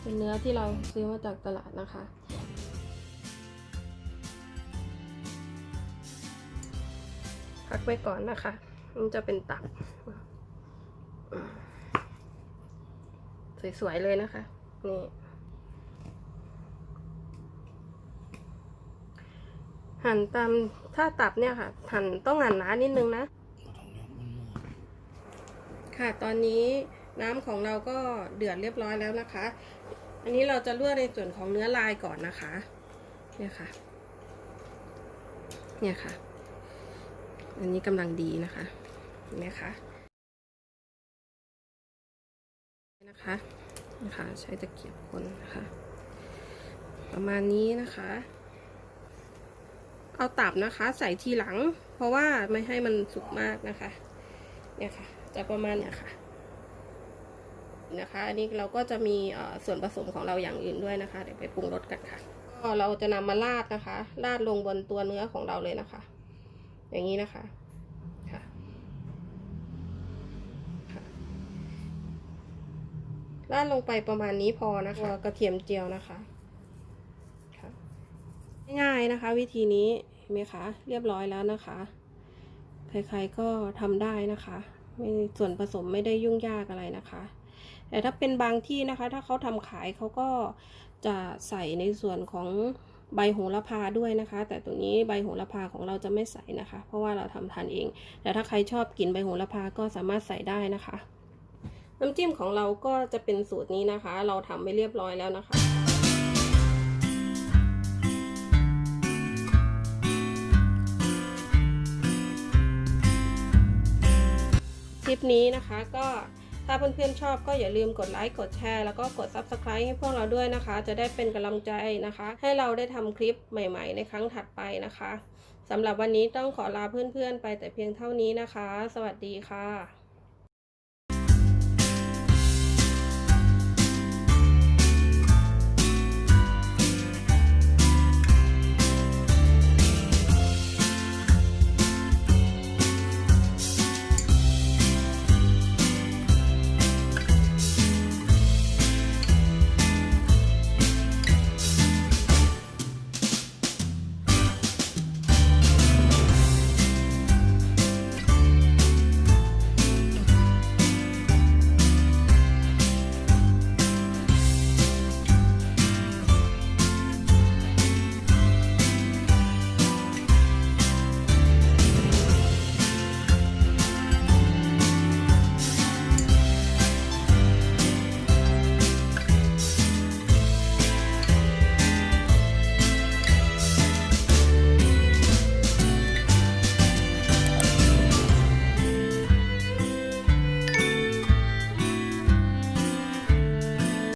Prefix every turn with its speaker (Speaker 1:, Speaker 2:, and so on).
Speaker 1: เป็นเนื้อที่เราซื้อมาจากตลาดนะคะ พักไว้ก่อนนะคะ มันจะเป็นตับ สวย ๆ เลยนะคะ นี่หั่นตามถ้าตับเนี่ยค่ะ หั่นต้องหั่นหนานิดนึงนะ ค่ะตอนนี้ น้ำของเราก็เดือดเรียบร้อยแล้วนะคะ อันนี้เราจะลวกในส่วนของเนื้อลายก่อนนะคะ เนี่ยค่ะ เนี่ยค่ะ อันนี้กำลังดีนะคะเนไหมคะนะคะนะคะ ใช้ตะเกียบคนนะคะ ประมาณนี้นะคะ เอาตับนะคะ ใส่ทีหลัง เพราะว่าไม่ให้มันสุกมากนะคะ เนี่ยค่ะ จะประมาณเนี่ยค่ะ นะคะ อันนี้เราก็จะมีส่วนผสมของเราอย่างอื่นด้วยนะคะ เดี๋ยวไปปรุงรสกันค่ะก็เราจะนำมาราดนะคะราดลงบนตัวเนื้อของเราเลยนะคะ อย่างนี้นะคะค่ะค่ะราดลงไปประมาณนี้พอนะคะกระเทียมเจียวนะคะค่ะง่ายๆนะคะ วิธีนี้เห็นไหมคะเรียบร้อยแล้วนะคะใครๆก็ทำได้นะคะ ไม่ส่วนผสมไม่ได้ยุ่งยากอะไรนะคะ แต่ถ้าเป็นบางที่นะคะ ถ้าเขาทำขายเขาก็จะใส่ในส่วนของใบโหระพาด้วยนะคะ แต่ตัวนี้ใบโหระพาของเราจะไม่ใส่นะคะ เพราะว่าเราทำทานเอง แต่ถ้าใครชอบกินใบโหระพาก็สามารถใส่ได้นะคะ น้ำจิ้มของเราก็จะเป็นสูตรนี้นะคะ เราทำไปเรียบร้อยแล้วนะคะคลิปนี้นะคะก็ ถ้าเพื่อนๆชอบก็อย่าลืมกดไลค์กดแชร์แล้วก็กด Subscribe ให้พวกเราด้วยนะคะ จะได้เป็นกำลังใจนะคะ ให้เราได้ทำคลิปใหม่ๆ ในครั้งถัดไปนะคะสำหรับวันนี้ต้องขอลาเพื่อนๆ ไปแต่เพียงเท่านี้นะคะ สวัสดีค่ะ